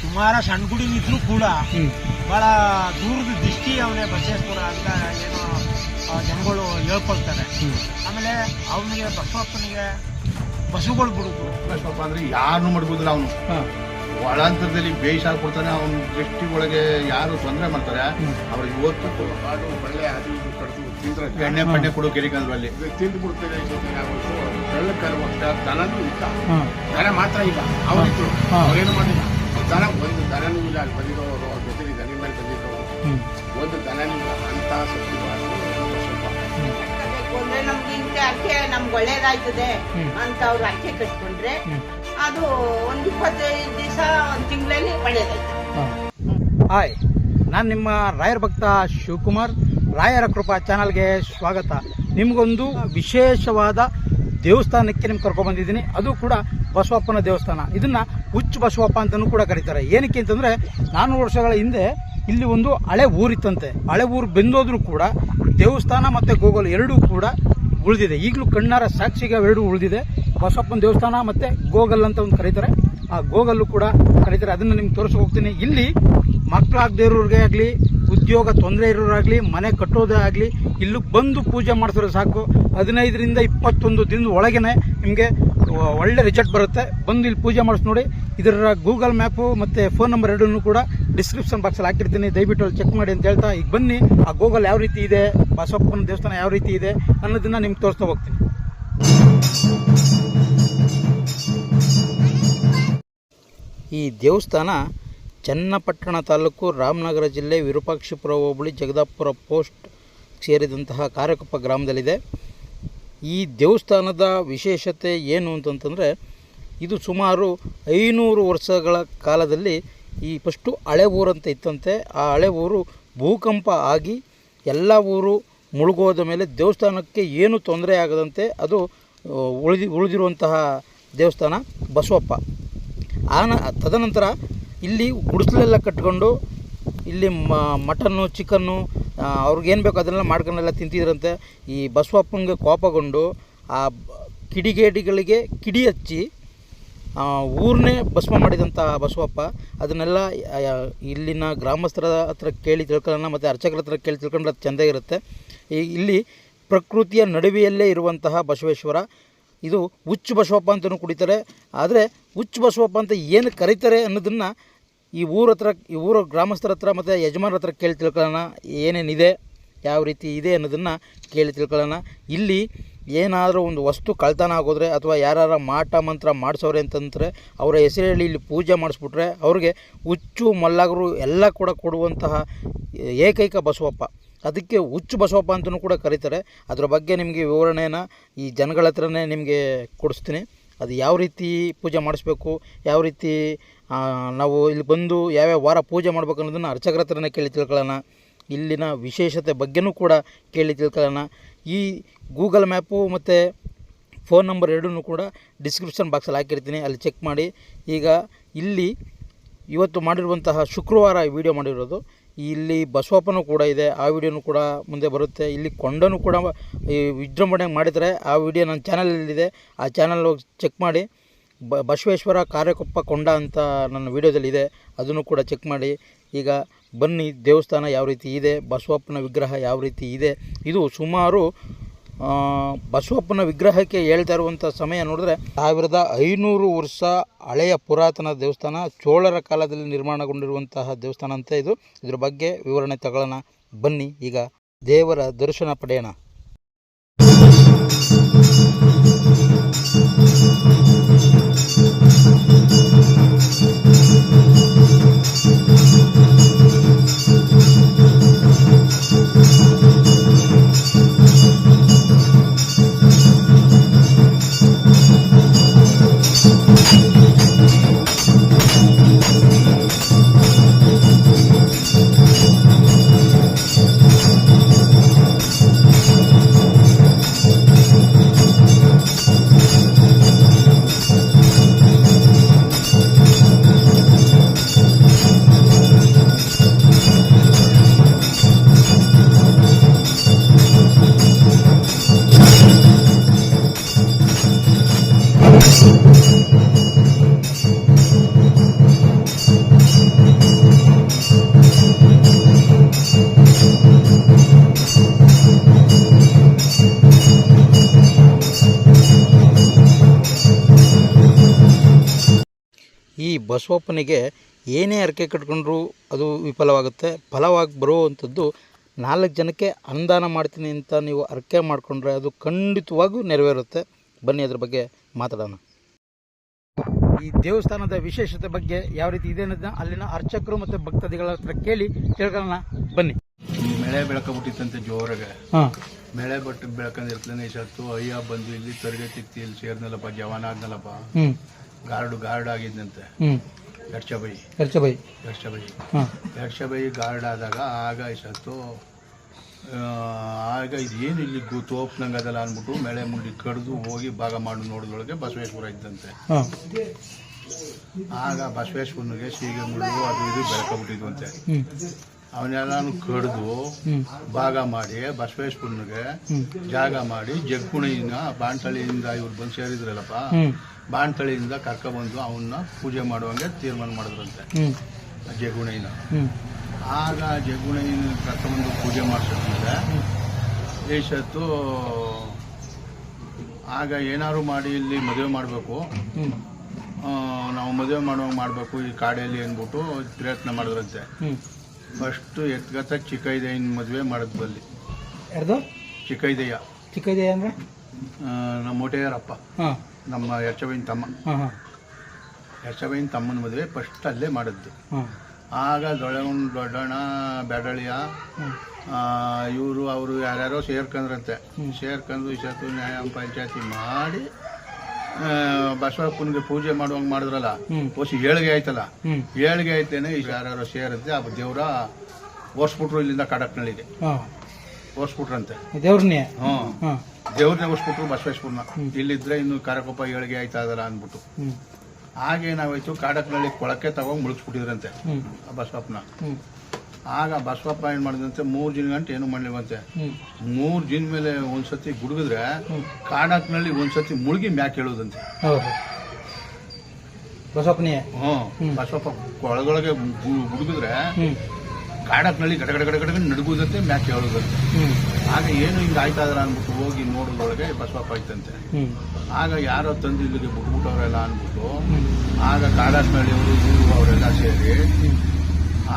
ಸುಮಾರು ಸಣ್ಣ ಗುಡಿ ಇದ್ರು ಕೂಡ ಬಹಳ ದೂರದ ದೃಷ್ಟಿ ಅವನೇ ಬಸವೇಶ್ವರ ಅಂತ ಏನೋ ಜನಗಳು ಹೇಳ್ಕೊಳ್ತಾರೆ. ಆಮೇಲೆ ಅವನಿಗೆ ಬಸವಪ್ಪನಿಗೆ ಬಸುಗಳು ಬಿಡುದು. ಬಸವಪ್ಪ ಅಂದ್ರೆ ಯಾರನ್ನು ಮಾಡ್ಬೋದಿಲ್ಲ ಅವನು. ಒಳಾಂತರದಲ್ಲಿ ಬೇಯಿಸಾರ ಕೊಡ್ತಾನೆ ಅವನ ದೃಷ್ಟಿ ಒಳಗೆ ಯಾರು ತೊಂದರೆ ಮಾಡ್ತಾರೆ. ಅವ್ರಿಗೆ ಅವ್ರು ಇವತ್ತು ಕಾಡು ಬಳ್ಳೆ ಅದು ಇದು ಕಡ್ದು ತಿಂದ್ರೆ ಎಣ್ಣೆ ಪಣ್ಣೆ ಕೊಡೋ ಕೆರಿಕಾಲದಲ್ಲಿ ಅಲ್ಲಿ. ತಿಂದು ಬಿಡ್ತೇನೆ ಕರುವಂತ ದನನೂ ದನ ಮಾತ್ರ ಇಲ್ಲ. ಅವನಿತ್ತು. ಅವ್ರೇನು ಮಾಡಿಲ್ಲ. ದನ ಒಂದು ದನನೂ ಇಲ್ಲ ಅಲ್ಲಿ ಬಂದಿರೋರು ಅವ್ರ ಜೊತೆ ದನಿ ಮೇಲೆ ಬಂದಿರೋರು ಒಂದು ದನನೂ ಇಲ್ಲ ಅಂತ ಸ್ವಲ್ಪ. ಅಂದ್ರೆ ನಮ್ಗೆ ಇಂಥ ಅಕ್ಕೆ ನಮ್ಗೆ ಒಳ್ಳೇದಾಯ್ತದೆ. ಅಂತ ಅವ್ರು ಅಕ್ಕೆ ಕಟ್ಕೊಂಡ್ರೆ ಅದು ಒಂದು ಇಪ್ಪತ್ತೈದು ದಿವಸ ಒಂದ್ ತಿಂಗಳಲ್ಲಿ ಒಳ್ಳೇದಾಯ್ತು. ಹಾಯ್ ನಾನು ನಿಮ್ಮ ರಾಯರ ಭಕ್ತ ಶಿವಕುಮಾರ್. ರಾಯರ ಕೃಪಾ ಚಾನಲ್ಗೆ ಸ್ವಾಗತ. ನಿಮಗೊಂದು ವಿಶೇಷವಾದ ದೇವಸ್ಥಾನಕ್ಕೆ ನಿಮ್ಗೆ ಕರ್ಕೊಂಡ್ಬಂದಿದ್ದೀನಿ ಅದು ಕೂಡ ಬಸವಪ್ಪನ ದೇವಸ್ಥಾನ. ಇದನ್ನ ಹುಚ್ಚು ಬಸವಪ್ಪ ಅಂತಲೂ ಕೂಡ ಕರೀತಾರೆ. ಏನಕ್ಕೆ ಅಂತಂದ್ರೆ ನಾನ್ನೂರು ವರ್ಷಗಳ ಹಿಂದೆ ಇಲ್ಲಿ ಒಂದು ಹಳೆ ಊರಿತ್ತಂತೆ. ಹಳೆ ಊರು ಬೆಂದೋದ್ರೂ ಕೂಡ ದೇವಸ್ಥಾನ ಮತ್ತು ಗೋಗೋಲ್ ಎರಡೂ ಕೂಡ ಉಳಿದಿದೆ. ಈಗಲೂ ಕಣ್ಣಾರ ಸಾಕ್ಷಿಗೆ ಎರಡೂ ಉಳಿದಿದೆ. ಬಸವಪ್ಪನ ದೇವಸ್ಥಾನ ಮತ್ತು ಗೋಗಲ್ ಅಂತ ಒಂದು ಕರೀತಾರೆ. ಆ ಗೋಗಲ್ಲು ಕೂಡ ಕರೀತಾರೆ. ಅದನ್ನು ನಿಮ್ಗೆ ತೋರಿಸಿ ಹೋಗ್ತೀನಿ. ಇಲ್ಲಿ ಮಕ್ಕಳಾಗದೇ ಇರೋರಿಗೆ ಆಗಲಿ ಉದ್ಯೋಗ ತೊಂದರೆ ಇರೋರಾಗಲಿ, ಮನೆ ಕಟ್ಟೋದೇ ಆಗಲಿ ಇಲ್ಲಿ ಬಂದು ಪೂಜೆ ಮಾಡಿಸಿದ್ರೆ ಸಾಕು. ಹದಿನೈದರಿಂದ ಇಪ್ಪತ್ತೊಂದು ದಿನದ ಒಳಗೇನೆ ನಿಮಗೆ ಒಳ್ಳೆ ರಿಸಲ್ಟ್ ಬರುತ್ತೆ. ಬಂದು ಇಲ್ಲಿ ಪೂಜೆ ಮಾಡಿಸಿ ನೋಡಿ. ಇದರ ಗೂಗಲ್ ಮ್ಯಾಪು ಮತ್ತು ಫೋನ್ ನಂಬರ್ ಎರಡನ್ನೂ ಕೂಡ ಡಿಸ್ಕ್ರಿಪ್ಷನ್ ಬಾಕ್ಸಲ್ಲಿ ಹಾಕಿರ್ತೀನಿ. ದಯವಿಟ್ಟು ಅಲ್ಲಿ ಚೆಕ್ ಮಾಡಿ ಅಂತ ಹೇಳ್ತಾ ಈಗ ಬನ್ನಿ. ಆ ಗೂಗಲ್ ಯಾವ ರೀತಿ ಇದೆ, ಬಸವಪ್ಪನ ದೇವಸ್ಥಾನ ಯಾವ ರೀತಿ ಇದೆ ಅನ್ನೋದನ್ನು ನಿಮ್ಗೆ ತೋರಿಸ್ತಾ ಹೋಗ್ತೀನಿ. ಈ ದೇವಸ್ಥಾನ ಚನ್ನಪಟ್ಟಣ ತಾಲೂಕು ರಾಮನಗರ ಜಿಲ್ಲೆ ವಿರೂಪಾಕ್ಷಿಪುರ ಹೋಬಳಿ ಜಗದಾಪುರ ಪೋಸ್ಟ್ ಸೇರಿದಂತಹ ಕಾರಕೊಪ್ಪ ಗ್ರಾಮದಲ್ಲಿದೆ. ಈ ದೇವಸ್ಥಾನದ ವಿಶೇಷತೆ ಏನು ಅಂತಂತಂದರೆ, ಇದು ಸುಮಾರು ಐನೂರು ವರ್ಷಗಳ ಕಾಲದಲ್ಲಿ ಈ ಫಸ್ಟು ಹಳೆ ಊರಂತ ಇತ್ತಂತೆ. ಆ ಹಳೆ ಊರು ಭೂಕಂಪ ಆಗಿ ಎಲ್ಲ ಊರು ಮುಳುಗೋದ ಮೇಲೆ ದೇವಸ್ಥಾನಕ್ಕೆ ಏನು ತೊಂದರೆ ಆಗದಂತೆ ಅದು ಉಳಿದಿ, ಉಳಿದಿರುವಂತಹ ದೇವಸ್ಥಾನ ಬಸವಪ್ಪ. ಆನ, ತದನಂತರ ಇಲ್ಲಿ ಗುಡಿಸಲೆಲ್ಲ ಕಟ್ಕೊಂಡು ಇಲ್ಲಿ ಮಟನ್ನು, ಚಿಕನ್ನು ಅವ್ರಿಗೇನು ಬೇಕು ಅದನ್ನೆಲ್ಲ ಮಾಡ್ಕೊಂಡೆಲ್ಲ ತಿಂತಿದ್ರಂತೆ. ಈ ಬಸವಪ್ಪನಿಗೆ ಕೋಪಗೊಂಡು ಆ ಕಿಡಿಗೇಡಿಗಳಿಗೆ ಕಿಡಿ ಹಚ್ಚಿ ಊರನ್ನೇ ಭಸ್ಮ ಮಾಡಿದಂಥ ಬಸವಪ್ಪ, ಅದನ್ನೆಲ್ಲ ಇಲ್ಲಿನ ಗ್ರಾಮಸ್ಥರ ಹತ್ರ ಕೇಳಿ ತಿಳ್ಕೊಳ್ಳೋಣ, ಮತ್ತು ಅರ್ಚಕರ ಹತ್ರ ಕೇಳಿ ತಿಳ್ಕೊಂಡ್ರೆ ಅದು ಚೆಂದ ಇರುತ್ತೆ. ಈ, ಇಲ್ಲಿ ಪ್ರಕೃತಿಯ ನಡುವೆಯಲ್ಲೇ ಇರುವಂತಹ ಬಸವೇಶ್ವರ ಇದು ಹುಚ್ಚು ಬಸವಪ್ಪ ಅಂತಲೂ ಕುಡಿತಾರೆ. ಆದರೆ ಹುಚ್ಚು ಬಸವಪ್ಪ ಅಂತ ಏನು ಕರೀತಾರೆ ಅನ್ನೋದನ್ನು ಈ ಊರ ಹತ್ರ, ಈ ಊರ ಗ್ರಾಮಸ್ಥರ ಹತ್ರ ಮತ್ತು ಯಜಮಾನರ ಹತ್ರ ಕೇಳಿ ತಿಳ್ಕೊಳ್ಳೋಣ. ಏನೇನಿದೆ, ಯಾವ ರೀತಿ ಇದೆ ಅನ್ನೋದನ್ನು ಕೇಳಿ ತಿಳ್ಕೊಳ್ಳೋಣ. ಇಲ್ಲಿ ಏನಾದರೂ ಒಂದು ವಸ್ತು ಕಳ್ತನ ಆಗೋದ್ರೆ ಅಥವಾ ಯಾರು ಮಾಟ ಮಂತ್ರ ಮಾಡಿಸೋರೆ ಅಂತಂದರೆ ಅವರ ಹೆಸರಲ್ಲಿ ಇಲ್ಲಿ ಪೂಜೆ ಮಾಡಿಸ್ಬಿಟ್ರೆ ಅವ್ರಿಗೆ ಹುಚ್ಚು ಮಲ್ಲಾಗರು ಎಲ್ಲ ಕೂಡ ಕೊಡುವಂತಹ ಏಕೈಕ ಬಸವಪ್ಪ. ಅದಕ್ಕೆ ಹುಚ್ಚು ಬಸವಪ್ಪ ಅಂತಲೂ ಕೂಡ ಕರೀತಾರೆ. ಅದರ ಬಗ್ಗೆ ನಿಮಗೆ ವಿವರಣೆಯನ್ನು ಈ ಜನಗಳ ಹತ್ರನೇ ನಿಮಗೆ ಕೊಡಿಸ್ತೀನಿ. ಅದು ಯಾವ ರೀತಿ ಪೂಜೆ ಮಾಡಿಸ್ಬೇಕು, ಯಾವ ರೀತಿ ನಾವು ಇಲ್ಲಿ ಬಂದು ಯಾವ್ಯಾವ ವಾರ ಪೂಜೆ ಮಾಡ್ಬೇಕು ಅನ್ನೋದನ್ನು ಅರ್ಚಕರ ಹತ್ರನೇ ಕೇಳಿ ತಿಳ್ಕೊಳ್ಳೋಣ. ಇಲ್ಲಿನ ವಿಶೇಷತೆ ಬಗ್ಗೆನೂ ಕೂಡ ಕೇಳಿ ತಿಳ್ಕೊಳ್ಳೋಣ. ಈ ಗೂಗಲ್ ಮ್ಯಾಪು ಮತ್ತು ಫೋನ್ ನಂಬರ್ ಎರಡನ್ನೂ ಕೂಡ ಡಿಸ್ಕ್ರಿಪ್ಷನ್ ಬಾಕ್ಸಲ್ಲಿ ಹಾಕಿರ್ತೀನಿ. ಅಲ್ಲಿ ಚೆಕ್ ಮಾಡಿ. ಈಗ ಇಲ್ಲಿ ಇವತ್ತು ಮಾಡಿರುವಂತಹ ಶುಕ್ರವಾರ ವಿಡಿಯೋ ಮಾಡಿರೋದು. ಇಲ್ಲಿ ಬಸವಪ್ಪನೂ ಕೂಡ ಇದೆ, ಆ ವಿಡಿಯೋನೂ ಕೂಡ ಮುಂದೆ ಬರುತ್ತೆ. ಇಲ್ಲಿ ಕೊಂಡನೂ ಕೂಡ ಈ ವಿಜೃಂಭಣೆ ಮಾಡಿದರೆ ಆ ವಿಡಿಯೋ ನನ್ನ ಚಾನಲಲ್ಲಿದೆ. ಆ ಚಾನಲ್ ಹೋಗಿ ಚೆಕ್ ಮಾಡಿ. ಬ ಬಸವೇಶ್ವರ ಕಾರ್ಯಕೊಪ್ಪ ಕೊಂಡ ಅಂತ ನನ್ನ ವಿಡಿಯೋದಲ್ಲಿದೆ. ಅದನ್ನು ಕೂಡ ಚೆಕ್ ಮಾಡಿ. ಈಗ ಬನ್ನಿ ದೇವಸ್ಥಾನ ಯಾವ ರೀತಿ ಇದೆ, ಬಸವಪ್ಪನ ವಿಗ್ರಹ ಯಾವ ರೀತಿ ಇದೆ. ಇದು ಸುಮಾರು ಬಸವಪ್ಪನ ವಿಗ್ರಹಕ್ಕೆ ಹೇಳ್ತಾ ಇರುವಂಥ ಸಮಯ ನೋಡಿದ್ರೆ ಸಾವಿರದ ಐನೂರು ವರ್ಷ ಹಳೆಯ ಪುರಾತನ ದೇವಸ್ಥಾನ, ಚೋಳರ ಕಾಲದಲ್ಲಿ ನಿರ್ಮಾಣಗೊಂಡಿರುವಂತಹ ದೇವಸ್ಥಾನ ಅಂತ ಇದು. ಇದ್ರ ಬಗ್ಗೆ ವಿವರಣೆ ತಗೊಳ್ಳೋಣ. ಬನ್ನಿ, ಈಗ ದೇವರ ದರ್ಶನ ಪಡೆಯೋಣ. ಬಸವಪ್ಪನಿಗೆ ಏನೇ ಹರಕೆ ಕಟ್ಕೊಂಡ್ರೂ ಅದು ವಿಫಲವಾಗುತ್ತೆ. ಫಲವಾಗಿ ಬರುವಂಥದ್ದು ನಾಲ್ಕು ಜನಕ್ಕೆ ಅನುದಾನ ಮಾಡ್ತೀನಿ ಅಂತ ನೀವು ಹರಕೆ ಮಾಡಿಕೊಂಡ್ರೆ ಅದು ಖಂಡಿತವಾಗೂ ನೆರವೇರುತ್ತೆ. ಬನ್ನಿ ಅದ್ರ ಬಗ್ಗೆ ಮಾತಾಡೋಣ. ಈ ದೇವಸ್ಥಾನದ ವಿಶೇಷತೆ ಬಗ್ಗೆ ಯಾವ ರೀತಿ ಇದೆ ಅನ್ನೋದನ್ನ ಅಲ್ಲಿನ ಅರ್ಚಕರು ಮತ್ತು ಭಕ್ತಾದಿಗಳ ಹತ್ರ ಕೇಳಿ ತಿಳ್ಕೊಳ್ಳೋಣ. ಬನ್ನಿ. ಮಳೆ ಬೆಳಕಬಿಟ್ಟಿತ್ತಂತೆ ಜೋರಾಗೆ. ಹಾಂ. ಮಳೆ ಬಟ್ಟು ಬೆಳಕಂದಿರ್ತಲೇ ಸತ್ತು ಅಯ್ಯ ಬಂದು ಇಲ್ಲಿ ತರಗತಿ ಇಲ್ಲಿ ಸೇರ್ನಲ್ಲಪ್ಪ ಜವಾನ ಆದ್ನಲ್ಲಪ್ಪ ಗಾರ್ಡ್ ಗಾರ್ಡ್ ಆಗಿದ್ದಂತೆ ಗರ್ಚಬೈ ಗರ್ಚಬೈ ಬೈ ಯಕ್ಷ ಬೈ ಯಕ್ಷ ಬೈ ಗಾರ್ಡ್ ಆದಾಗ ಆಗ ಸತ್ತು ಆಗ ಇದೇನು ಇಲ್ಲಿ ತೋಪ್ನಂಗೆ ಅದಲ್ಲ ಅಂದ್ಬಿಟ್ಟು ಮಳೆ ಮುಂಡಿ ಕಡಿದು ಹೋಗಿ ಭಾಗ ಮಾಡಿ ನೋಡಿದೊಳಗೆ ಬಸವೇಶ್ವರ ಇದ್ದಂತೆ. ಆಗ ಬಸವೇಶ್ವರನಿಗೆ ಸೀಗೆ ಮುಳ್ಳು ಅದು ಇದು ಬೆಳಕಬಿಟ್ಟಿದ್ವು ಅಂತೆ. ಹ್ಞೂ ಅವನ್ನೆಲ್ಲಾನು ಕಡ್ದು ಭಾಗ ಮಾಡಿ ಬಸವೇಶ್ವರನಿಗೆ ಜಾಗ ಮಾಡಿ ಜಗ್ಗುಣಿಯಿಂದ ಬಾಣ್ತಳಿಯಿಂದ ಇವ್ರು ಬಂದು ಸೇರಿದ್ರಲ್ಲಪ್ಪ. ಬಾಣ್ತಳಿಯಿಂದ ಕರ್ಕೊಬಂದು ಅವನ್ನ ಪೂಜೆ ಮಾಡುವಂಗೆ ತೀರ್ಮಾನ ಮಾಡಿದ್ರಂತೆ. ಜಗುಣೈನ ಆಗ ಜಗುಣೈನ ಕರ್ಕೊಂಡ್ಬಂದು ಪೂಜೆ ಮಾಡಿಸಿದ್ರೆ ಏಷತ್ತು ಆಗ ಏನಾದ್ರು ಮಾಡಿ ಇಲ್ಲಿ ಮದುವೆ ಮಾಡಬೇಕು. ನಾವು ಮದುವೆ ಮಾಡುವಾಗ ಮಾಡಬೇಕು ಈ ಕಾಡಲ್ಲಿ ಅಂದ್ಬಿಟ್ಟು ಪ್ರಯತ್ನ ಮಾಡಿದ್ರಂತೆ. ಫಸ್ಟ್ ಎತ್ಗತ್ತ ಚಿಕ್ಕೈದಯ್ಯನ ಮದುವೆ ಮಾಡಿದ್ವು ಬಲ್ಲಿ. ಯಾರ್ದು? ಚಿಕ್ಕೈದಯ್ಯ ಚಿಕ್ಕ ಇದೆ ಅಂದರೆ ನಮ್ಮ ಮೊಟೆಯರಪ್ಪ ಹಾಂ. ನಮ್ಮ ಯಶವಿನ ತಮ್ಮ. ಯಶವಿನ ತಮ್ಮನ ಮದುವೆ ಫಸ್ಟ್ ಅಲ್ಲೇ ಮಾಡಿದ್ದು. ಆಗ ದೊಡ್ಡವನ್ ದೊಡ್ಡಣ್ಣ ಬೆಡಳಿಯ ಇವರು ಅವರು ಯಾರ್ಯಾರೋ ಸೇರ್ಕೊಂಡ್ರಂತೆ. ಸೇರ್ಕೊಂಡು ಇಷ್ಟು ನ್ಯಾಯ ಪಂಚಾಯತಿ ಮಾಡಿ ಬಸವಪ್ಪನಿಗೆ ಪೂಜೆ ಮಾಡುವಂಗೆ ಮಾಡಿದ್ರಲ್ಲ. ಹೊಸ ಏಳಿಗೆ ಆಯ್ತಲ್ಲ ಏಳಿಗೆ ಆಯ್ತೇನೆ ಯಾರ್ಯಾರೋ ಸೇರುತ್ತೆ ಆ ದೇವ್ರ ಓಡಿಸ್ಬಿಟ್ರು ಇಲ್ಲಿಂದ ಕಡಕ್ನಳ್ಳಿಗೆ. ಹಾಂ. ಓಡಿಸ್ಬಿಟ್ರಂತೆ ದೇವ್ರನ್ನೇ? ಹ್ಞೂ ಹಾಂ. ದೇವ್ರನ್ನೇ ಓಡಿಸ್ಬಿಟ್ರು ಬಸವೇಶ್ವರನ ಇಲ್ಲಿದ್ರೆ ಇನ್ನು ಕಾರಕೋಪ ಏಳಿಗೆ ಆಯ್ತಾ ಅದಲ್ಲ ಅಂದ್ಬಿಟ್ಟು. ಆಗೇನಾಗೋಯ್ತು ಕಾಡಕ್ನಳ್ಳಿ ಕೊಳಕ್ಕೆ ತಗೊಂಡು ಮುಳುಗಿಸ್ಬಿಟ್ಟಿದ್ರಂತೆ ಬಸವಪ್ಪನ. ಆಗ ಬಸವಪ್ಪ ಏನ್ ಮಾಡಿದಂತೆ ಮೂರು ದಿನ ಗಂಟೆ ಏನು ಮಾಡ್ಲಿವಂತೆ ಮೂರ್ ದಿನ ಮೇಲೆ ಒಂದ್ಸತಿ ಗುಡುಗಿದ್ರೆ ಕಾಡಕ್ನಲ್ಲಿ ಒಂದ್ಸತಿ ಮುಳುಗಿ ಮ್ಯಾಕ್ ಹೇಳೋದಂತೆ. ಬಸವಪ್ಪನೇ ಹ್ಮ್. ಬಸವಪ್ಪ ಕೊಳಗೊಳಗೆ ಗುಡುಗಿದ್ರೆ ಕಾಡಕ್ನಲ್ಲಿ ಗಡಗಡ ಗಡಗಡ ಗಡ ಗಡ ನಡುಗುದಂತೆ ಮ್ಯಾಕ್ ಹೇಳೋದಂತೆ ಆಗ ಏನು ಹಿಂಗೆ ಆಯ್ತಾದ್ರ ಅನ್ಬಿಟ್ಟು ಹೋಗಿ ನೋಡೋದ್ರೊಳಗೆ ಬಸವಪ್ಪ ಆಯ್ತಂತೆ ಆಗ ಯಾರೋ ತಂದು ಇಲ್ಲಿಗೆ ಬಿಟ್ಬಿಟ್ಟವ್ರೆಲ್ಲ ಅನ್ಬಿಟ್ಟು ಆಗ ಕಾಡಕ್ನಳ್ಳಿಯವರು ಇವರು ಅವರೆಲ್ಲ ಸೇರಿ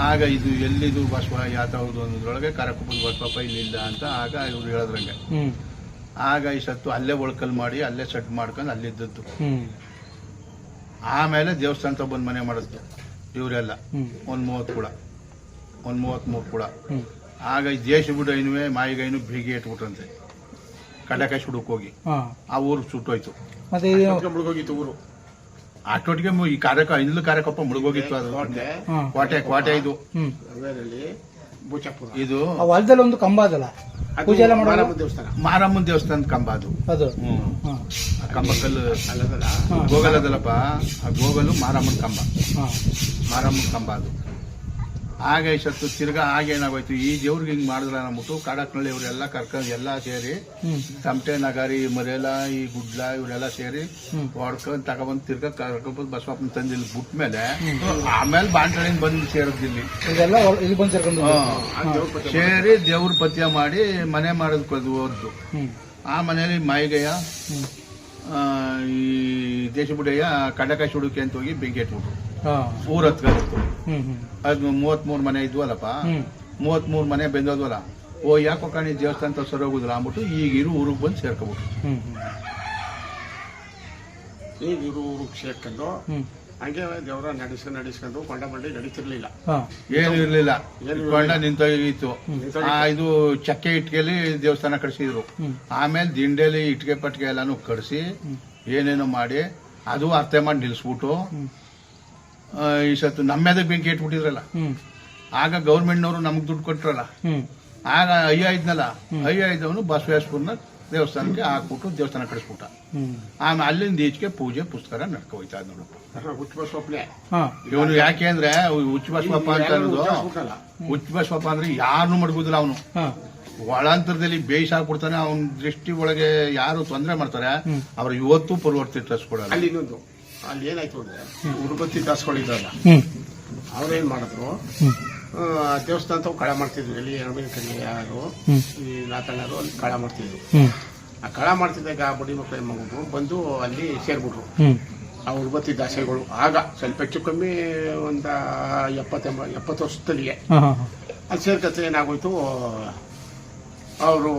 ಆಗ ಇದು ಎಲ್ಲಿದು ಬಸವ ಯಾತವ್ದು ಅನ್ನೋದ್ರೊಳಗೆ ಕರಕುಪ್ಪದ ಬಸವಪ್ಪ ಇಲ್ಲಿಲ್ಲ ಅಂತ ಆಗ ಇವ್ರು ಹೇಳಿದ್ರಂಗೆ. ಆಗ ಈ ಸತ್ತು ಅಲ್ಲೇ ಒಳ್ಕಲ್ ಮಾಡಿ ಅಲ್ಲೇ ಸೆಟ್ ಮಾಡ್ಕೊಂಡು ಅಲ್ಲಿದ್ದದ್ದು ಆಮೇಲೆ ದೇವಸ್ಥಾನ ಬಂದು ಮನೆ ಮಾಡಿದ್ದು ಇವರೆಲ್ಲ. ಒಂದು ಮೂವತ್ತು ಕೂಡ. ಒಂದು ಮೂವತ್ತ್ಮೂರು ಕೂಡ ಆಗ ಈ ದೇಶ ಬಿಡು ಐನುವೆ ಮಾಯಿಗೈನು ಬೀಗಿ ಇಟ್ಬಿಟ್ರಂತೆ ಕಡಕಾಯಿ ಸುಡಕ್ಕೆ ಹೋಗಿ. ಆ ಊರು ಸುಟ್ಟೋಯ್ತು. ಮುಳುಗೋಗಿತ್ತು ಊರು. ಅಷ್ಟೊಟ್ಟಿಗೆ ಮು- ಈ ಕಾರ್ಯಕ ಐನ್ಲು ಕಾರ್ಯಕಪ್ಪ ಮುಳುಗೋಗಿತ್ತು ಅದು. ಕೋಟೆ. ಕೋಟೆ ಇದು. ಇದು ಆ ಹೊಲದಲ್ಲಿ ಒಂದು ಕಂಬ ಅದಲ್ಲ. ಮಾರಮ್ಮನ್ ಪೂಜೆ ಎಲ್ಲ ಮಾರಮ್ಮ ದೇವಸ್ಥಾನ. ಮಾರಮ್ಮನ ದೇವಸ್ಥಾನದ ಕಂಬ ಅದು. ಅದು. ಆ ಕಂಬ ಕಲ್ಲು ಅಲ್ಲದಲ್ಲ? ಹಾಂ ಗೋಗಲ್ ಅದಲ್ಲಪ್ಪ ಆ ಗೋಗಲು ಮಾರಮ್ಮನ ಕಂಬ. ಮಾರಮ್ಮನ ಕಂಬ ಅದು. ಆಗ ಸತ್ತು ತಿರ್ಗಾ ಆಗೇನಾಗೋಯ್ತು ಈ ದೇವ್ರಿಗೆ ಹಿಂಗ್ ಮಾಡಿದ್ರ ಅಂದ್ಬಿಟ್ಟು ಕಾಡಕ್ನಳ್ಳಿ ಇವರೆಲ್ಲ ಕರ್ಕೊಂಡು ಎಲ್ಲ ಸೇರಿ ತಮಟೆ ನಗಾರಿ ಮರೆಲ ಈ ಗುಡ್ಲ ಇವರೆಲ್ಲ ಸೇರಿ ಹೊಡ್ಕೊಂಡ್ ತಗೊಬಂದು ತಿರ್ಗಾ ಕರ್ಕೊಂಡ್ಬಂದು ಬಸವಪ್ಪನ ತಂದು ಇಲ್ಲಿ ಬಿಟ್ಟ ಮೇಲೆ ಆಮೇಲೆ ಬಾಂಟಳಿಂದ ಬಂದು ಸೇರದಿಲ್ಲಿ ಸೇರಿ ದೇವ್ರ ಪತ್ಯ ಮಾಡಿ ಮನೆ ಮಾಡೋದಕ್ಕೆ ಹೋದ್ದು. ಆ ಮನೇಲಿ ಮೈಗಯ್ಯ ಆ, ಈ ದೇಶಬುಡಯ್ಯ ಕಡಕ ಶುಡುಕೆ ಅಂತ ಹೋಗಿ ಬೆಂಕಿ ಇಟ್ಬಿಟ್ರು ಊರ ಹ್ಞೂ ಅದು ಮೂವತ್ಮೂರು ಮನೆ ಇದ್ವಲ್ಲಪ್ಪ. ಮೂವತ್ ಮೂವತ್ಮೂರು ಮನೆ ಬೆಂದೋದ್ವಲ್ಲ. ಓ ಯಾಕೋ ಕಾಣಿ ದೇವಸ್ಥಾನ ಸರಿ ಹೋಗುದಿಲ್ಲ ಅಂದ್ಬಿಟ್ಟು ಈಗ ಇರು ಊರಿಗೆ ಬಂದು ಸೇರ್ಕೊಬಿಟ್ರು. ಈಗ ಇರು ಊರಿಗೆ ಸೇರ್ಕೊಂಡು ಹಂಗೆ ದೇವರ ನಡೆಸ್ಕೊಂಡು ನಡೆಸ್ಕೊಂಡು ಕೊಂಡ ಬಂಡಿ ನಡೀತಿರ್ಲಿಲ್ಲ. ಏನು ಇರ್ಲಿಲ್ಲ. ಕೊಂಡ ನಿಂತೋಗಿತ್ತು. ಆ, ಇದು ಚಕ್ಕೆ ಇಟ್ಕೆಲಿ ದೇವಸ್ಥಾನ ಕಟ್ಸಿದ್ರು. ಆಮೇಲೆ ದಿಂಡೇಲಿ ಇಟ್ಕೆ ಪಟ್ಕೆ ಎಲ್ಲಾನು ಕಡಿಸಿ ಏನೇನೋ ಮಾಡಿ ಅದು ಅರ್ಥ ಮಾಡಿ ನಿಲ್ಲಿಸ್ಬಿಟ್ಟು ಆ, ಈ ಸತ್ತು ನಮ್ಮೆದಕ್ಕೆ ಬೆಂಕಿ ಇಟ್ಬಿಟ್ಟಿದ್ರಲ್ಲ. ಆಗ ಗೌರ್ಮೆಂಟ್ನವರು ನಮ್ಗೆ ದುಡ್ಡು ಕೊಟ್ರಲ್ಲ. ಆಗ ಅಯ್ಯ ಇದ್ನಲ್ಲ ಅಯ್ಯ ಇದ್ದವನು ಬಸವೇಶ್ವರನ ದೇವಸ್ಥಾನಕ್ಕೆ ಹಾಕ್ಬಿಟ್ಟು ದೇವಸ್ಥಾನ ಕಳಿಸ್ಬಿಟ್ಟ. ಆಮೇಲೆ ಅಲ್ಲಿಂದ ಈಚೆಗೆ ಪೂಜೆ ಪುಸ್ತಕ ನಡ್ಕೊ ಹೋಯ್ತಾ ಇದ್ ನೋಡಪ್ಪ ಇವನು ಯಾಕೆ ಅಂದ್ರೆ ಉಚ್ಚ ಬಸವಪ್ಪ ಅಂತ ಅನ್ನೋದು ಉಚ್ಚ ಹುಚ್ಚ ಬಸವಪ್ಪ ಅಂದ್ರೆ ಯಾರನ್ನು ಮಡಗುದಿಲ್ಲ ಅವನು. ಹಾಂ ಬೇಯಿಸ್ ಹಾಕ್ಬಿಡ್ತಾನೆ ಅವನ ದೃಷ್ಟಿ ಒಳಗೆ ಯಾರು ತೊಂದರೆ ಮಾಡ್ತಾರೆ ಅವ್ರ ಇವತ್ತು ಪರಿವರ್ತಿಸ್ಕೊಡಲ್ಲ ಅಲ್ಲಿ ಇನ್ನೊಂದು ಅಲ್ಲಿ ಏನಾಯ್ತು ಅಂದ್ರೆ ಉರುಬತ್ತಿ ದಾಸ್ಗಳಿದ್ರಲ್ಲ ಅವ್ರೇನ್ ಮಾಡಿದ್ರು ದೇವಸ್ಥಾನ ತಾವು ಕಳ ಮಾಡ್ತಿದ್ರು ಎಲ್ಲಿ ಎರಡು ಕಲ್ಲಿ ಯಾರು. ಈ ನಾತಣ್ಣರು ಅಲ್ಲಿ ಕಳ ಮಾಡ್ತಿದ್ರು. ಆ ಕಳ ಮಾಡ್ತಿದ್ದಾಗ ಆ ಬಡಿ ಮಕ್ಕಳು ಮಗು ಬಂದು ಅಲ್ಲಿ ಸೇರ್ಬಿಟ್ರು. ಆ ಉರ್ಬತ್ತಿ ದಾಸೆಗಳು ಆಗ ಸ್ವಲ್ಪ ಹೆಚ್ಚು ಕಮ್ಮಿ ಒಂದ ಎಪ್ಪತ್ತೆಂಬ ಎಪ್ಪತ್ತು ವರ್ಷದಲ್ಲಿಯೇ. ಅಲ್ಲಿ ಸೇರ್ಕತ್ತೆ ಏನಾಗೋಯ್ತು ಅವರು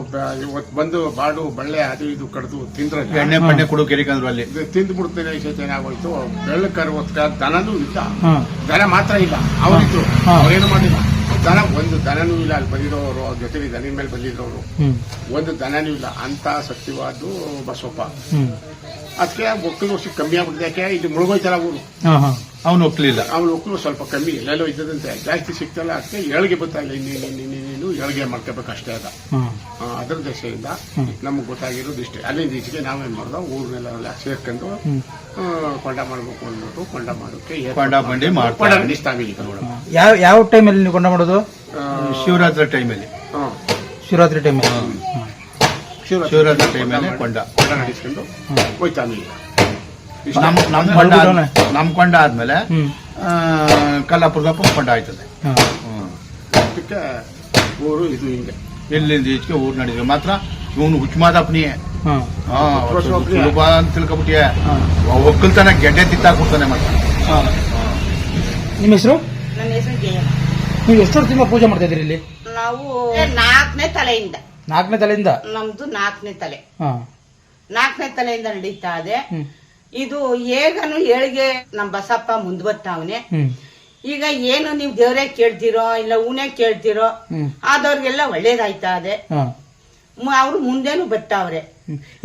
ಇವತ್ತು ಬಂದು ಬಾಡು ಬಳ್ಳೆ ಅದು ಇದು ಕಡ್ದು ತಿಂದ್ರೆ ಎಣ್ಣೆ ಪಣ್ಣೆ ಕೊಡು ಕೆರಿಕಂದ್ರು ಅಲ್ಲಿ. ತಿಂದು ಬಿಡ್ತೀನಿ ಏನಾಗೋಯ್ತು ಬೆಳ್ಳ ಹೊತ್ಕ ದನನೂ ಇಲ್ಲ. ದನ ಮಾತ್ರ ಇಲ್ಲ. ಅವರಿದ್ರು. ಅವ್ರೇನು ಮಾಡಿಲ್ಲ. ದನ ಒಂದು ದನನೂ ಇಲ್ಲ ಅಲ್ಲಿ ಬಂದಿರೋರು ಅವ್ರ ಜೊತೆ ದನಿನ ಮೇಲೆ ಬಂದಿರೋರು. ಒಂದು ದನನೂ ಇಲ್ಲ. ಅಂತ ಸತ್ಯವಾದ್ದು ಬಸವಪ್ಪ. ಅದಕ್ಕೆ ಒಕ್ಕಲು ವರ್ಷಕ್ಕೆ ಕಮ್ಮಿ ಆಗ್ಬಿಟ್ಟಿದೆ. ಯಾಕೆ? ಇದು ಮುಳುಗೋಯ್ತಲ್ಲ ಊರು. ಅವನು ಒಪ್ಲಿಲ್ಲ. ಅವನು ಒಕ್ಕಲು ಸ್ವಲ್ಪ ಕಮ್ಮಿ. ಎಲ್ಲೆಲ್ಲೋ ಇದ್ದದಂತೆ ಜಾಸ್ತಿ ಸಿಕ್ತಲ್ಲ ಅಷ್ಟೇ ಏಳಿಗೆ ಇನ್ನೇನು ಇನ್ನೇನು ಏಳಿಗೆ ಮಾಡ್ಕೋಬೇಕು ಅಷ್ಟೇ ಅದ. ಅದರ ದಶೆಯಿಂದ ನಮ್ಗೆ ಗೊತ್ತಾಗಿರೋದು ಇಷ್ಟೇ. ಅಲ್ಲಿಂದ ಈಚೆಗೆ ನಾವೇನ್ ಮಾಡ್ದೋ ಊರ್ನೆಲ್ಲ ಸೇರ್ಕೊಂಡು ಕೊಂಡ ಮಾಡ್ಬೇಕು ಅಂದ್ಬಿಟ್ಟು ಕೊಂಡ ಮಾಡೋಕೆ ಕೊಂಡ ಬಂಡಿ ಮಾಡ್ತಾರೆ. ಕೊಂಡ ನಡೆಸ್ತಾವೆ ಈಗ ಯಾವ ಯಾವ ಟೈಮಲ್ಲಿ ನೀವು ಕೊಂಡ ಮಾಡೋದು? ಶಿವರಾತ್ರಿ ಟೈಮಲ್ಲಿ. ಶಿವರಾತ್ರಿ ಟೈಮಲ್ಲಿ. ಶಿವರಾತ್ರಿ ಟೈಮಲ್ಲಿ ಕೊಂಡ ಕೊಂಡ. ನಡೆಸ್ಕೊಂಡು ಹೋಯ್ತಾ. ನಮ್ ನಮ್ ಕೊಂಡ ಆದ್ಮೇಲೆ ಕಲ್ಲಾಪುರದ ಆ, ಕಲ್ಲಾಪುರದಪ್ಪ ಕೊಂಡ ಆಯ್ತದೆ ಹಾಂ. ಹ್ಮ್. ಅದಕ್ಕೆ ಊರು ಇದು ಹಿಂಗೆ. ಎಲ್ಲಿಂದ ಈಚೆಗೆ ಊರು ನಡೆದ್ರು ಮಾತ್ರ ಇವನು ಹುಚ್ಚುಮಾದಪ್ಪನಿಯೇ. ಸುಲಭ ಅಂತ ತಿಳ್ಕೊಬಿಟ್ಟಿಯೇ. ಒಕ್ಕಲ್ತನ ಗೆಡ್ಡೆ ತಿತ್ತಾಕ್ಬಿಡ್ತಾನೆ ಮಾತ್ರ. ನಿಮ್ಮ ಹೆಸರು? ನನ್ನ ಹೆಸರು ನೀವು ಎಷ್ಟು ತಿಂಗಳ ಪೂಜೆ ಮಾಡ್ತಾ ಇದ್ದೀರಿ ಇಲ್ಲಿ? ನಾವು ನಾಲ್ಕನೇ ತಲೆಯಿಂದ. ನಾಲ್ಕನೇ ತಲೆಯಿಂದ? ನಮ್ದು ನಾಲ್ಕನೇ ತಲೆ. ನಾಲ್ಕನೇ ತಲೆಯಿಂದ ನಡೀತಾ ಇದೆ. ಇದು ಹೇಗನು ಏಳಿಗೆ ನಮ್ ಬಸಪ್ಪ ಮುಂದ್ಬರ್ತಾವನೆ ಹ್ಞೂ ಈಗ ಏನು ನೀವು ದೇವ್ರೇ ಕೇಳ್ತಿರೋ ಇಲ್ಲ ಊನೇ ಕೇಳ್ತಿರೋ ಆದವ್ರಿಗೆಲ್ಲ ಒಳ್ಳೇದಾಯ್ತಾ ಅದೇ ಅವ್ರು ಮುಂದೇನು ಬರ್ತಾವ್ರೆ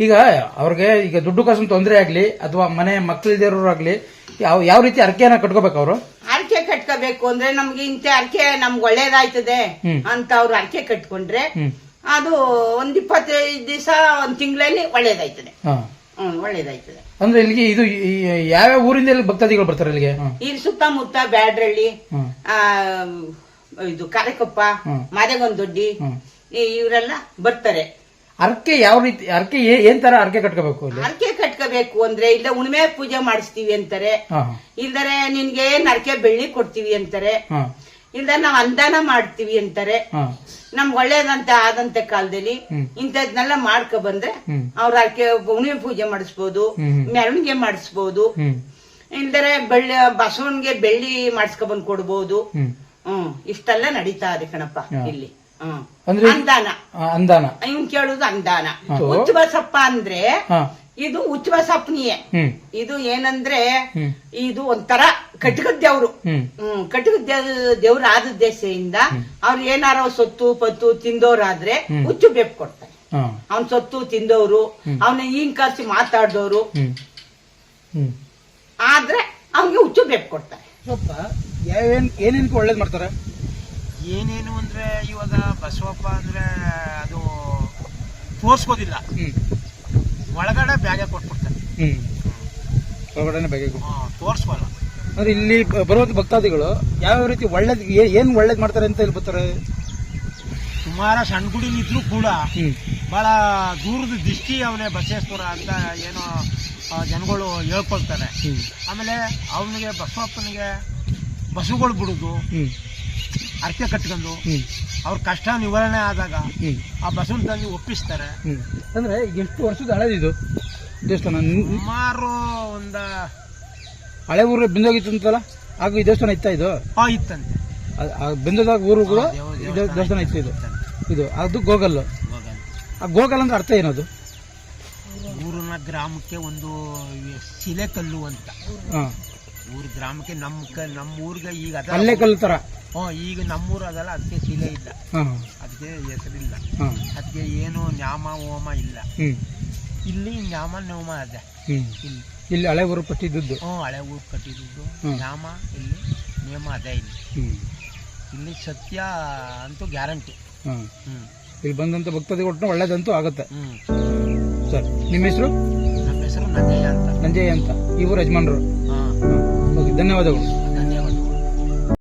ಈಗ ಅವ್ರಿಗೆ ಈಗ ದುಡ್ಡು ಕಸ ತೊಂದರೆ ಆಗ್ಲಿ ಅಥವಾ ಮನೆ ಮಕ್ಕಳಿದ್ದವರು ಆಗ್ಲಿ ಯಾವ ಯಾವ ರೀತಿ ಅರ್ಕೆಯನ್ನ ಕಟ್ಕೋಬೇಕು ಅವರು? ಅರ್ಕೆ ಕಟ್ಕೋಬೇಕು ಅಂದ್ರೆ ನಮ್ಗೆ ಇಂತೆ ಅರ್ಕೆ ನಮ್ಗೆ ಒಳ್ಳೇದಾಯ್ತದೆ. ಅಂತ ಅವ್ರು ಅರ್ಕೆ ಕಟ್ಕೊಂಡ್ರೆ ಅದು ಒಂದ್ ಇಪ್ಪತ್ತೈದು ದಿವಸ ಒಂದ್ ತಿಂಗಳಲ್ಲಿ ಒಳ್ಳೇದಾಯ್ತದೆ. ಹ್ಮ್ ಒಳ್ಳೇದಾಯ್ತದೆ. ಅಂದ್ರೆ ಇಲ್ಲಿಗೆ ಇದು ಯಾವ ಯಾವ್ಯಾವ ಊರಿಂದ ಇಲ್ಲಿ ಭಕ್ತಾದಿಗಳು ಬರ್ತಾರೆ ಇಲ್ಲಿಗೆ? ಈ ಇಲ್ಲಿ ಸುತ್ತಮುತ್ತ ಬ್ಯಾಡ್ರಳ್ಳಿ ಹ್ಮ್. ಆ ಇದು ಕಾರೆಕೊಪ್ಪ. ಮಾದೇಗೊಂದೊಡ್ಡಿ ಹ್ಮ್. ಇವರೆಲ್ಲ ಬರ್ತಾರೆ. ಅರ್ಕೆ ಯಾವ ರೀತಿ ಅರ್ಕೆ ಏ- ಏನ್ ತರ ಅರ್ಕೆ ಕಟ್ಕೋಬೇಕು ಇಲ್ಲಿ ಅರ್ಕೆ ಕಟ್ಕೋಬೇಕು ಅಂದ್ರೆ ಇಲ್ಲ ಉಣ್ಮೆ ಪೂಜೆ ಮಾಡಿಸ್ತೀವಿ ಅಂತಾರೆ. ಹಾ. ಇಲ್ದರೆ ನಿನ್ಗೆ ಏನ್ ಅರ್ಕೆ ಬೆಳ್ಳಿ ಕೊಡ್ತೀವಿ ಅಂತಾರೆ. ಹಾ. ಇಲ್ದ ನಾವ್ ಅಂದಾನ ಮಾಡ್ತೀವಿ ಅಂತಾರೆ. ನಮ್ ನಮ್ಗೆ ಒಳ್ಳೇದಂತ ಆದಂತ ಕಾಲದಲ್ಲಿ. ಇಂಥದ್ನೆಲ್ಲ ಮಾಡ್ಕೊ ಬಂದ್ರೆ. ಅವ್ರ ಆಕೆ ಹುಣ್ಣಿಮೆ ಪೂಜೆ ಮಾಡಿಸ್ಬೋದು. ಮೆರವಣಿಗೆ ಮಾಡಿಸ್ಬೋದು. ಇಲ್ದರೆ ಬೆಳ್ಳಿ ಬಸವನ್ಗೆ ಬೆಳ್ಳಿ ಮಾಡಿಸ್ಕೊ ಬಂದ್ ಕೊಡ್ಬೋದು. ಹ್ಮ್. ಇಷ್ಟೆಲ್ಲ ನಡೀತಾ ಇದೆ ಕಣಪ್ಪ ಇಲ್ಲಿ. ಅಂದಾನ. ಅಂದಾನ. ಹಿಂಗ್ ಕೇಳುದು ಅಂದಾನ. ಹುಚ್ಚು ಬಸಪ್ಪ ಅಂದ್ರೆ ಇದು ಉಚ್ಚವ ಬಸಪ್ಪನಿಯೇ ಇದು ಏನಂದ್ರೆ ಇದು ಒಂಥರ ಕಟಕದ ದೇವ್ರು ಹ್ಮ್. ಕಟಕದ ದೇವ್ರ ಆದ ದೇಶದಿಂದ ಅವ್ರು ಏನಾರೋ ಸೊತ್ತು ಪತ್ತು ತಿಂದೋರಾದ್ರೆ ಆದ್ರೆ ಹುಚ್ಚು ಬೇಪ್ ಕೊಡ್ತಾರೆ. ಅವ್ನ ಸೊತ್ತು ತಿಂದವರು ಅವನ ಈನ್ ಕರ್ಸಿ ಮಾತಾಡ್ದವ್ರು ಆದ್ರೆ ಅವ್ನಿಗೆ ಹುಚ್ಚು ಬೇಪ್ ಕೊಡ್ತಾರೆ. ಸ್ವಲ್ಪ ಯಾವೇನ್ ಏನೇನ್ ಒಳ್ಳೇದ್ ಮಾಡ್ತಾರೆ? ಏನೇನು ಅಂದ್ರೆ ಇವಾಗ ಬಸವಪ್ಪ ಅಂದ್ರೆ ಅದು ತೋರ್ಸ್ಕೋದಿಲ್ಲ ಒಳಗಡೆ ಬ್ಯಾಗೆ ಕೊಟ್ಬಿಡ್ತಾರೆ. ಹ್ಮ್. ಒಳಗಡೆನೆ ಬಗ್ಗೆ ಹಾ, ತೋರ್ಸ್ಕೊಲ್ಲ ಅಂದ್ರೆ ಇಲ್ಲಿ ಬರುವಂತ ಭಕ್ತಾದಿಗಳು ಯಾವ ರೀತಿ ಒಳ್ಳೇದ್ ಏ- ಏನ್ ಒಳ್ಳೇದ್ ಮಾಡ್ತಾರೆ ಅಂತ ಇಲ್ಲಿ ಬರ್ತಾರೆ ಸುಮಾರು ಸಣ್ಣ ಕೂಡ ಹ್ಮ್. ಬಹಳ ದೂರದ ದೃಷ್ಟಿ ಅವನೇ ಬಸವೇಶ್ವರ ಅಂತ ಏನೋ ಆ, ಜನಗಳು ಹೇಳ್ಕೊಳ್ತಾರೆ. ಹ್ಮ್. ಆಮೇಲೆ ಅವನಿಗೆ ಬಸವಪ್ಪನಿಗೆ ಬಸ್ಸುಗಳು ಬಿಡುದು. ಹ್ಮ್. ಅರ್ಕೆ ಕಟ್ಕೊಂಡು ಅವ್ರ ಕಷ್ಟ ನಿವಾರಣೆ ಆದಾಗ ಆ ಬಸವನ ತಂದು ಒಪ್ಪಿಸ್ತಾರೆ. ಅಂದ್ರೆ ಎಷ್ಟು ವರ್ಷದ ಹಳೇದಿದು ದೇವಸ್ಥಾನ? ಸುಮಾರು ಒಂದ ಹಳೆ ಊರು ಬಿಂದೋಗಿತ್ತು ಅಂತಲ್ಲ? ಆಗ ಈ ದೇವಸ್ಥಾನ ಇತ್ತ ಇದು? ಆ ಇತ್ತಂತೆ. ಬಿಂದೋದಾಗ ಊರು ಕೂಡ ದೇವಸ್ಥಾನ ಇತ್ತು ಇದು. ಇದು ಅದು ಗೋಗಲ್ಲು. ಇವಾಗ ಆ ಗೋಗಲ್ ಅಂದ್ರೆ ಅರ್ಥ ಏನದು? ಊರಿನ ಗ್ರಾಮಕ್ಕೆ ಒಂದು ಶಿಲೆ ಕಲ್ಲು ಅಂತ. ಊರ ಗ್ರಾಮಕ್ಕೆ ನಮ್ಮ ನಮ್ಮ ಊರಿಗೆ ಈಗ ಅದ ಅಲ್ಲೇ ಕಲ್ಲು ತರ. ಹ್ಞೂ. ಈಗ ನಮ್ಮೂರು ಅದಲ್ಲ ಅದಕ್ಕೆ ಶಿಲೆ ಇಲ್ಲ. ಅದಕ್ಕೆ ಹೆಸರಿಲ್ಲ. ಅದಕ್ಕೆ ಏನು ನ್ಯಾಮ ಹೋಮ ಇಲ್ಲ. ಇಲ್ಲಿ ನ್ಯಾಮ ನೋಮ ಅದೇ. ಇಲ್ಲಿ. ಇಲ್ಲಿ ಹಳೆ ಊರು ಕಟ್ಟಿದ್ದು ಹ್ಞೂ ಹಳೆ ಊರು ಕಟ್ಟಿದ್ದು ನ್ಯಾಮ ಇಲ್ಲಿ ನಿಯಮ ಅದೇ ಇಲ್ಲಿ. ಇಲ್ಲಿ ಸತ್ಯ ಅಂತೂ ಗ್ಯಾರಂಟಿ. ಇಲ್ಲಿ ಬಂದಂತ ಭಕ್ತದ ಒಟ್ಟು ಒಳ್ಳೇದಂತೂ ಆಗುತ್ತೆ. ಸರ್ ನಿಮ್ಮ ಹೆಸರು? ನಮ್ಮ ಹೆಸರು ನಂಜಯ್ಯ ಅಂತ. ನಂಜಯ್ಯ ಅಂತ. ಈ ಯಜಮಾನರು. ಯಜಮಾನ್ರು ಹಾಂ ಓಕೆ ಧನ್ಯವಾದಗಳು.